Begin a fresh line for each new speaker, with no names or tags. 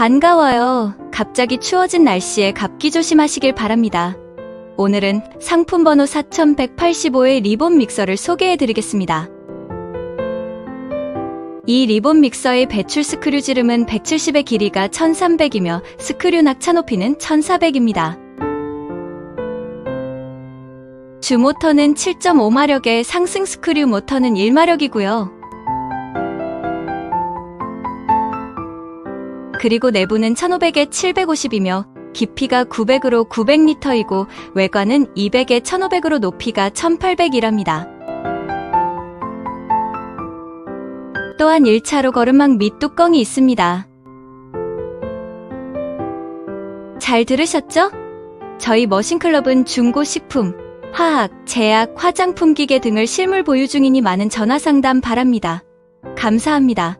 반가워요. 갑자기 추워진 날씨에 감기 조심하시길 바랍니다. 오늘은 상품 번호 4185의 리본 믹서를 소개해 드리겠습니다. 이 리본 믹서의 배출 스크류 지름은 170의 길이가 1300이며 스크류 낙차 높이는 1400입니다. 주 모터는 7.5마력의 상승 스크류 모터는 1마력이고요. 그리고 내부는 1500에 750이며 깊이가 900으로 900리터이고 외관은 200에 1500으로 높이가 1800이랍니다. 또한 1차로 거름막 및 뚜껑이 있습니다. 잘 들으셨죠? 저희 머신클럽은 중고 식품, 화학, 제약, 화장품 기계 등을 실물 보유 중이니 많은 전화 상담 바랍니다. 감사합니다.